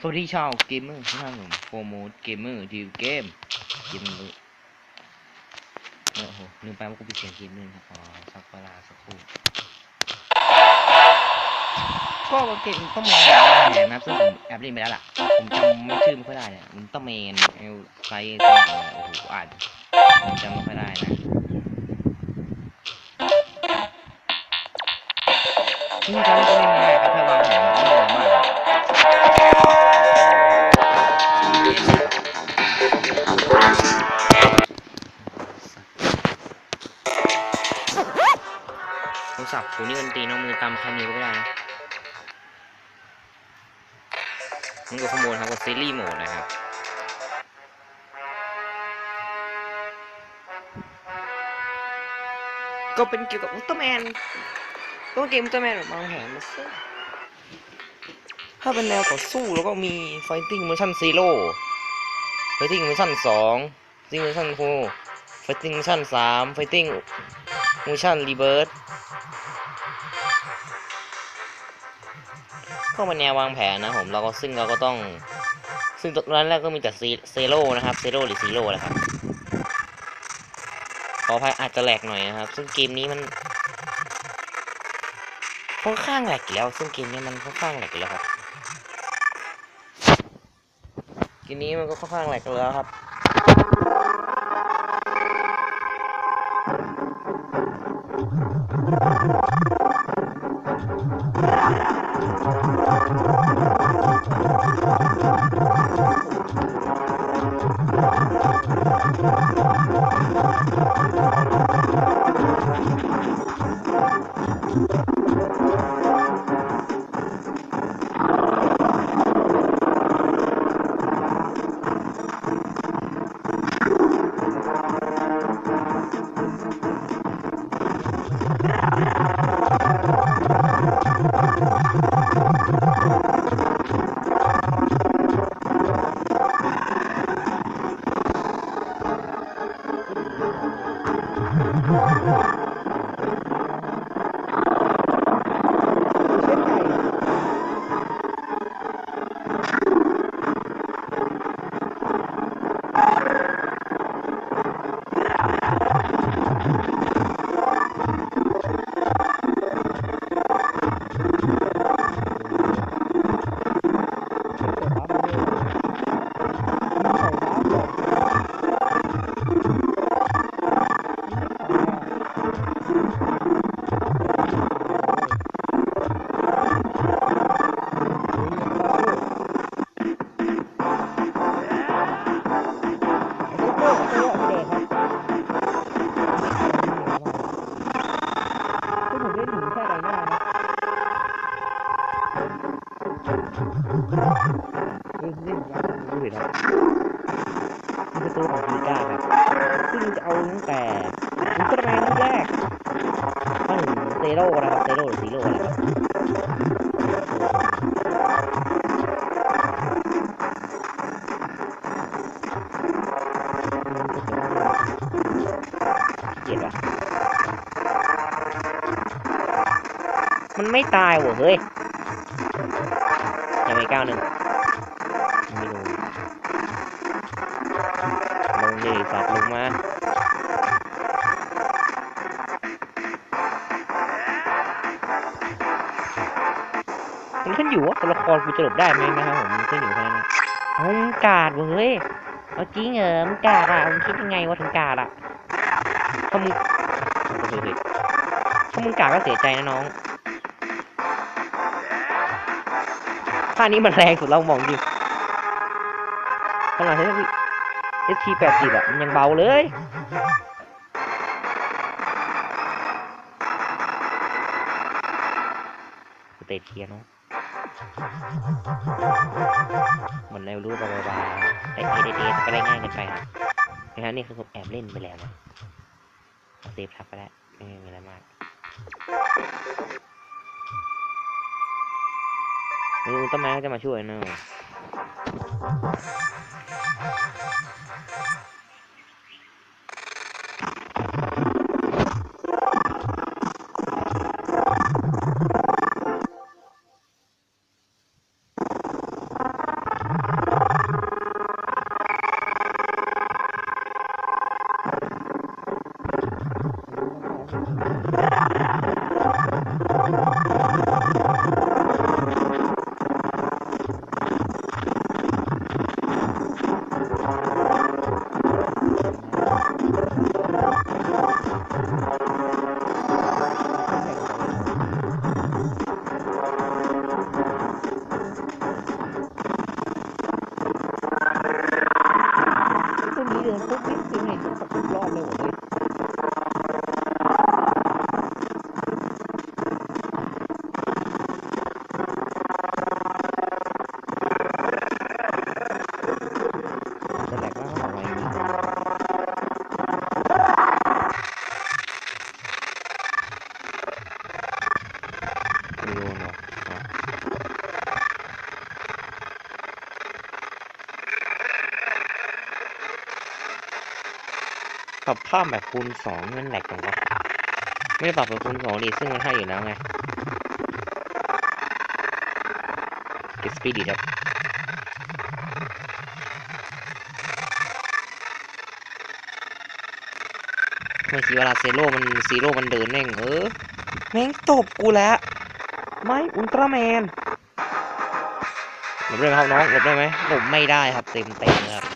สวัสดีชาวเกมเมอร์ทุกท่านผมโฟร์โมดเกมเมอร์ทีวเกมเกมเลยโอ้โหลืมไปว่ากูปิดเสียงเกมนึงครับขอสักเวลาสักครู่ก็เกมต้องเมนเนี่ยนะครับซึ่งผมแอบเล่นไปแล้วล่ะผมจำไม่ชื่อไม่ค่อยได้เนี่ยมันต้องเมนเอลไซส์ต่างๆโอ้โหอ่านผมจำไม่ค่อยได้นะซึ่งการเล่น นก็ขโมยครับกับซีรีส์โหมดนะครับก็เป็นเกี่ยวกับอุลตร้าแมนก็เกมอุลตร้าแมนแบบวางแผนมาซะถ้าเป็นแนวต่อสู้แล้วก็มี Fighting Version Zero Fighting Version 2 Fighting Version 4 Fighting Version 3 Fighting Version Rebirth ก็เป็นแนววางแผนนะผมเราก็ซึ่งเราก็ต้อง ซึ่งตรงนั้นแรกก็มีแต่เซโร่นะครับเซโร่หรือซีโร่แหละครับขออภัยอาจจะแหลกหน่อยนะครับ ซึ่งเกมนี้มันค่อนข้างแหลกแล้ว ซึ่งเกมนี้มันค่อนข้างแหลกแล้วครับเกมนี้มันก็ค่อนข้างแหลกแล้วครับ เล่นกันดูสิครับนี่คือตัวของพีก้าครับ ซึ่งจะเอาตั้งแต่อุลตร้าแมนแรกมาถึงเซโร่นะครับเซโร่หรือซีโร่นะครับเกลียดว่ะมันไม่ตายว่ะเฮ้ย อยู่ว่าตัวละครกูจะหลบได้ไหมนะครับผมขึ้นอยู่แค่นั้นเฮ้ยมึงกาดเว้ยเอาจริงเหรอมึงกาดอะมึงคิดยังไงว่าถึงกาดอะถ้ามึงถ้ามึงกาดก็เสียใจนะน้องท่านี้มันแรงสุดเรามองดิขนาดที่เอสทีแปดสิบอะมันยังเบาเลยเตทเทียร์เนาะ หมือนเรารู้บาบาๆแต่เอเดเดก็ได้ง่ายเกันไปครับนะฮะนี่คือผมแอบเล่นไปแล้วนะเซฟทับไปแล้วไม่มีอะไรมากต้นไม้ก็จะมาช่วยเนอะ ปรับภาพแบบคูณสองมันแหลกจังวะไม่ได้ปรับแบบคูณสองดิซึ่งมันให้อยู่แล้วไงดิสปีดีครับเมื่อกี้เวลาเซโร่มันซีโร่มันเดินแม่งเออแม่งตบกูแล้วไม่อุลตร้าแมนหลบได้ไหมครับน้องหลบได้ไหมหลบไม่ได้ครับเต็มเต็มครับ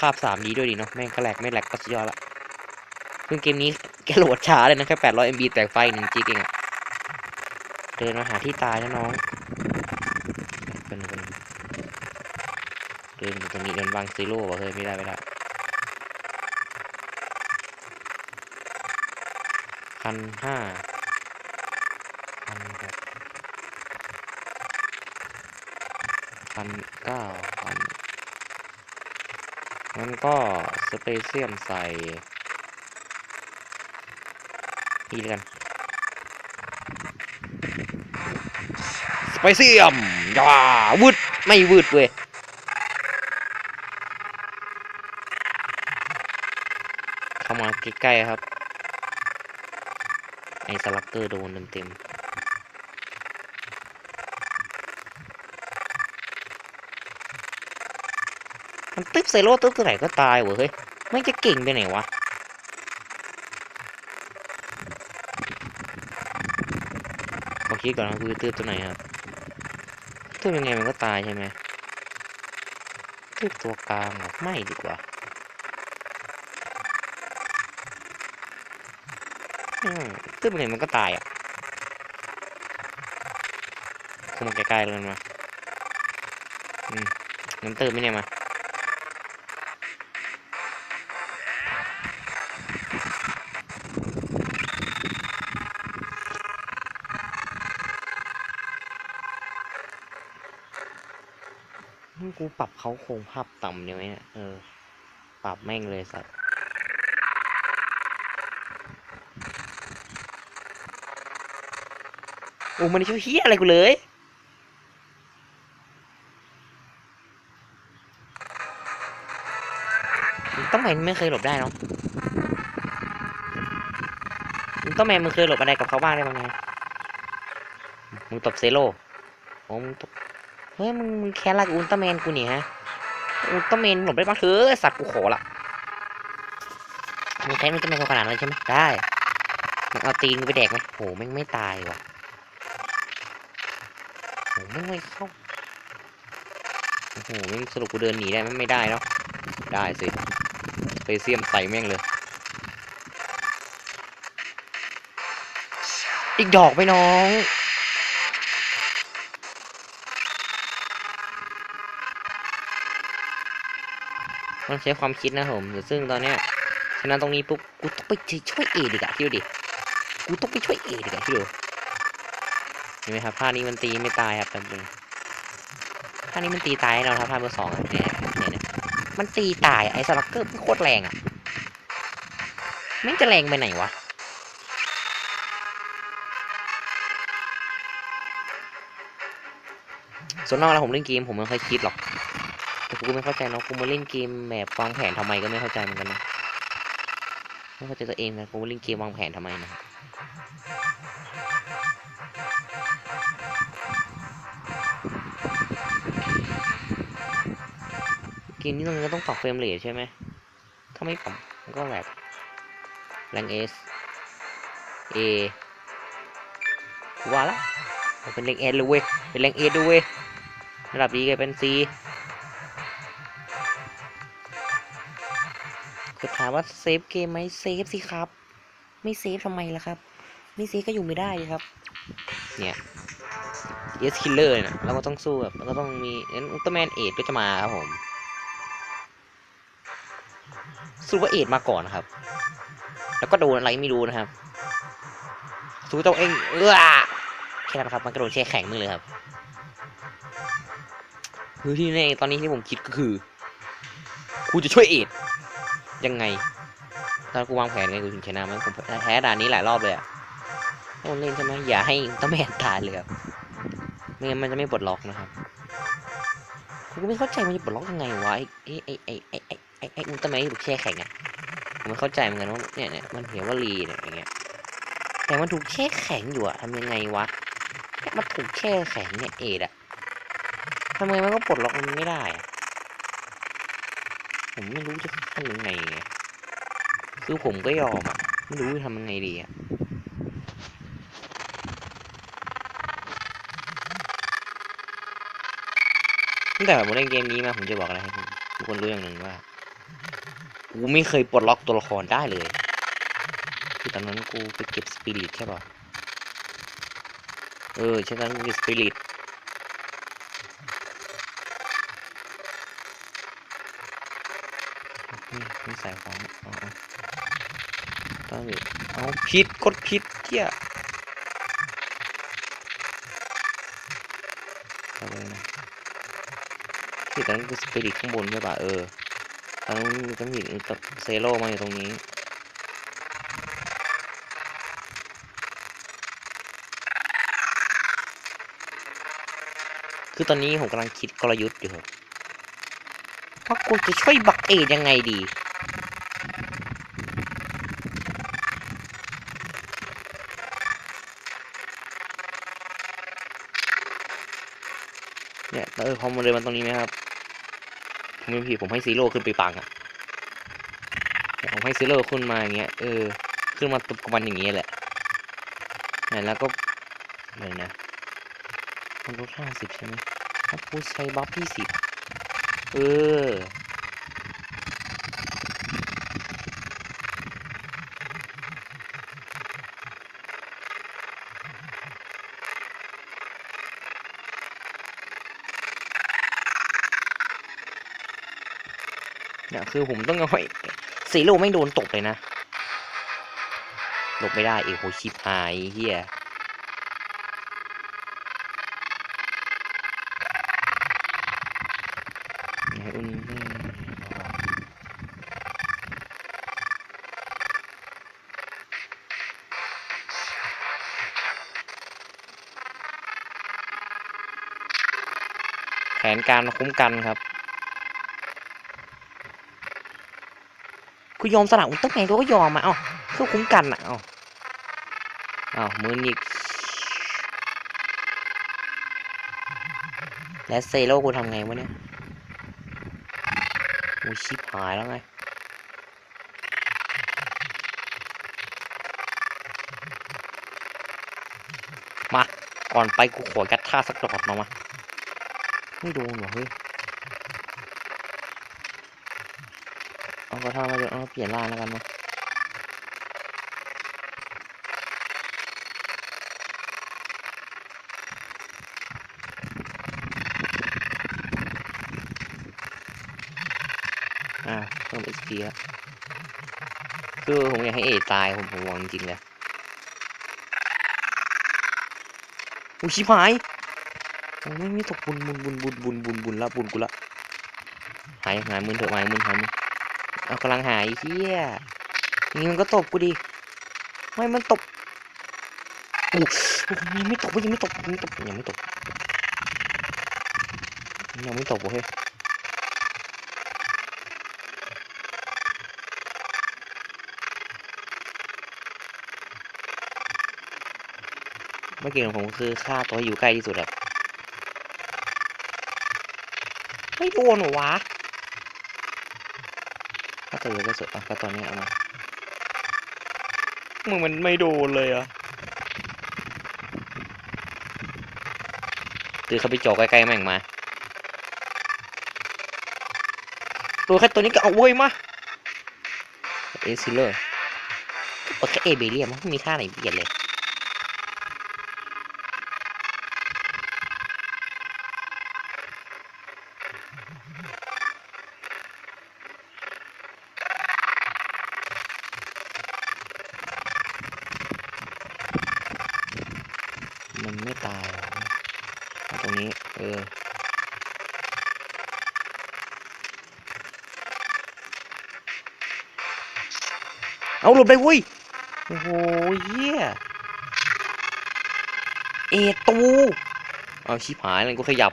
ครับภาพ 3D ด้วยดีเนาะแม่งก็แหลกไม่แหลกก็สุดยอดละซึ่งเกมนี้แกโหลดช้าเลยนะแค่800 MB แตกไฟ1จิกเองอะเดินมาหาที่ตายนะน้องเป็นเป็นเดินตรงนี้เดินวางซีโร่วะเฮ้ยไม่ได้ไม่ได้พันห้าพันหกพันเก้าพัน งั้นก็สเปเซียมใส่นี่กันสเปเซียมอย่าวืดไม่วืดเว้ยเข้ามาใกล้ๆครับ ไอ้สลักเกอร์โดนเต็มๆ มันตึ๊บไซโร่ตึ๊บตัวไหนก็ตายเว้ยเฮ้ยไม่จะเก่งไปไหนวะขอคิดก่อนนะคือตื้อตัวไหนครับตื้อยังไงมันก็ตายใช่ไหมตื้อตัวกลางไม่ดีกว่าตื้อยังไงมันก็ตายอะเขามาใกล้ๆเลยมาอืมงั้นตื้อไม่เนี่ยมา กูปรับเขาโครงภาพต่ำเดี๋ยวไหมเนี่ยเออ ปรับแม่งเลยสัตว์โอ้มันช่วยเฮียอะไรกูเลยต้องแมนไม่เคยหลบได้เนาะต้องแมนมึงเคยหลบอะไรกับเขาบ้างได้บ้างไงมึงตบเซโร่โอ้มึงตบ เฮ้ยมึงมึงแค่รักอุลตร้าแมนกูเนี่ยฮะอุลตร้าแมนหลบได้บ้างเถอะสัตว์กูขอละมึงแค่อุลตร้าแมนขนาดนั้นใช่ไหมได้มึงเอาตีนกูไปแดกไหมโหแม่งไม่ตายว่ะโอ้โหไม่ไม่เข้าโอ้โหแม่งสรุปกูเดินหนีได้ไหมไม่ได้เนาะได้สิไปเสียมใส่แม่งเลยอีกดอกไปน้อง ต้องใช้ความคิดนะผมซึ่งตอนเนี้ยฉะนั้นตรงนี้ปุ๊บกูต้องไปช่วยเอดีกอะคิดดูดิกูต้องไปช่วยเอดีกอะคิดดูเห็นไหมครับท่านี้มันตีไม่ตายครับแต่เป็นท่านี้มันตีตายแน่นอนครับท่าเบอร์สองเนี่ยเนี่ยมันตีตายไอ้สลักเกอร์โคตรแรงอะไม่งจะแรงไปไหนวะส่วนนอกแล้วผมเล่นเกมผมไม่เคยคิดหรอก แต่กูไม่เข้าใจเนาะกูมาเล่นเกมแบบวางแผนทำไมก็ไม่เข้าใจเหมือนกันนะไม่เข้าใจตัวเองนะกูเล่นเกมวางแผนทำไมนะเกมนี้ตรงนี้ก็ต้องปรับเฟรมเรทใช่ไหมถ้าไม่ปรับมันก็แบบแรงเอสเอว่าละเป็นแรงเอสเลยเว้ยเป็นแรงเอสด้วยเว้ยระดับดีก็เป็นซี ถามว่าเซฟเกมไหมเซฟสิครับ ไม่เซฟทำไมล่ะครับ ไม่เซฟก็อยู่ไม่ได้ครับ เนี่ยเอสคิลเลอร์นะเราก็ต้องสู้แบบเราก็ต้องมีงั้นอุลตร้าแมนเอทก็จะมาครับผมสรุปว่าเอ็ดมาก่อนนะครับ แล้วก็โดนอะไรไม่รู้นะครับสู้ตัวเองเออแค่นั้นครับมันกระโดดแช่แข็งมือเลยครับคือที่แน่ตอนนี้ที่ผมคิดก็คือกูจะช่วยเอ็ด ยังไงตอนกูวางแผนไงกูถึงชนะมันผมแพ้ด่านนี้หลายรอบเลยอะโอ้เล่นใช่ไหมอย่าให้ตร้าแมนตายเลยครับไม่งั้นมันจะไม่ปลดล็อกนะครับผมก็ไม่เข้าใจมันจะปลดล็อกยังไงวะไอ้ไอ้ไอ้ไอ้ไอ้ไอ้ไอ้อุลตร้าแมนที่ถูกแช่แข็งอะผมไม่เข้าใจเหมือนกันว่าเนี่ยเนี่ยมันเขียนว่ารีเนี่ยอย่างเงี้ย แต่มันถูกแช่แข็งอยู่อะทำยังไงวะเนี่มันถูกแช่แข็งเนี่ยเอ็ดอะทำไมมันก็ปลดล็อกมันไม่ได้อะ ผมไม่รู้จะทำยังไงคือผมก็ยอมอะไม่รู้จะทำยังไงดีอะตั้งแต่ผมเล่นเกมนี้มาผมจะบอกอะไรให้ทุกคนรู้อย่างหนึ่งว่ากูไม่เคยปลดล็อกตัวละครได้เลยคือตอนนั้นกูไปเก็บสปิริตใช่ป่ะเออใช่ตอนนั้นกูเก็บสปิริต นี่นี่ใส่ของอ๋อตอนนี้เอาผิดกดผิดเที่ยอาเลยนะที่ตอนนั้นคือสปิริตข้างบนใช่ป่ะเออตอนนั้นมีต้องเห็นกับเซโร่มาอยู่ตรงนี้คือตอนนี้ผมกำลังคิดกลยุทธ์อยู่ครับว่ากูจะช่วยบักเอยังไงดี เนี่ยเออพอมาเลยมันตรงนี้ไหมครับผมไม่ผิดผมให้ซีโร่ขึ้นไปปังอะเนี่ยผมให้ซีโร่ขึ้นมาอย่างเงี้ยเออขึ้นมาตุบกับมันอย่างเงี้ยแหละเนี่ยแล้วก็อะไรนะมันลดห้าสิบใช่ไหมถ้าพูดใช้บัฟที่สิบเออ เนี่ยคือผมต้องเอาไว้ซีโร่ไม่โดนตกเลยนะหลบไม่ได้เอกโหชิบหายเฮียอุ่นแผนการคุ้มกันครับ กูยอมสละอุลตร้าแมนกูก็ยอมมาเอ้าเพื่อคุ้มกันอะเอ้าเอ้ามือนิกและเซโร่กูทำไงวะเนี่ยโอ้ชิบหายแล้วไงมา ก่อนไปกูขอยัดท่าสักดอกมามาไม่โดนเหรอเฮ้ย เอาก็ท่ามาเดี๋ยวเอาเปลี่ยนร่างแล้วกันมาอ่าเพิ่ม XP แล้วคือผมอยากให้เอตายผมผมหวังจริงๆเลยอุ้ยชิบหายโอ้ไม่ไม่ตกบุญบุญบุญบุญบุญบุญบุญละบุญกูละหายหายมึนเถอะหายมึนหายมึน เอากำลังหายเฮียอย่างนี้มันก็ตบกูดิ ไม่ มันตบโอ้โหยังไม่ตบยังไม่ตบยังไม่ตบยังไม่ตบยังไม่ตบเว้ยเมื่อกี้ของผมคือฆ่าตัวอยู่ใกล้ที่สุดอะไม่โดนหรอวะ ถ้าตัวเยอะก็สุดอะก็ตอนนี้เอามามึงมันไม่โดนเลยอะตือเขาไปจ่อใกล้ๆแม่งมาตัวแค่ตัวนี้ก็เอาเว้ยมาเอซิลเลอร์โอเคเอเบเรียมไม่มีท่าไหนเปลี่ยนเลย มันไม่ตายตรงนี้เออเอาหลบได้เว้ยโอ้โหเหี้ยเอตูเอาชิบหายเลยกูขยับ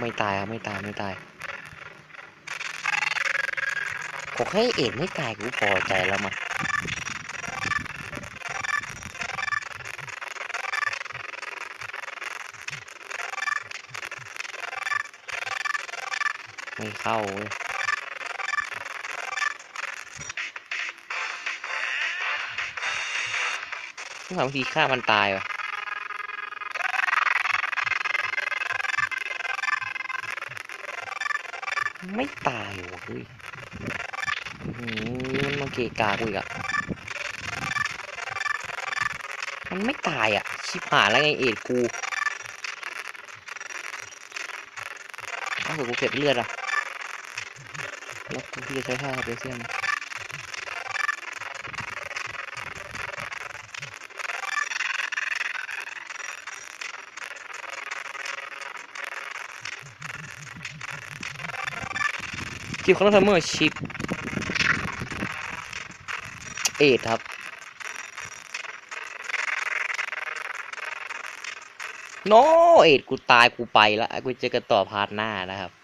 ไม่ตายครับไม่ตายไม่ตายขอแค่เอ็ดไม่ตายกูพอใจแล้วมั้ง ไม่เข้าเว้ยทุกครั้งทีฆ่ามันตายว่ะไม่ตายวะเฮ้ยมันมาเกะกากูอีกอะมันไม่ตายอะชิบหายแล้วไงเอ็ดกูถ้าเกิดกูเก็บเลือดอะ แล้วกูที่จะใช้ท่าเปเซียมกิฟต์คอนเทมเมอร์ชิปเอ็ดครับโนเอ็ดกูตายกูไปละกูเจอกันต่อพาร์ทหน้านะครับ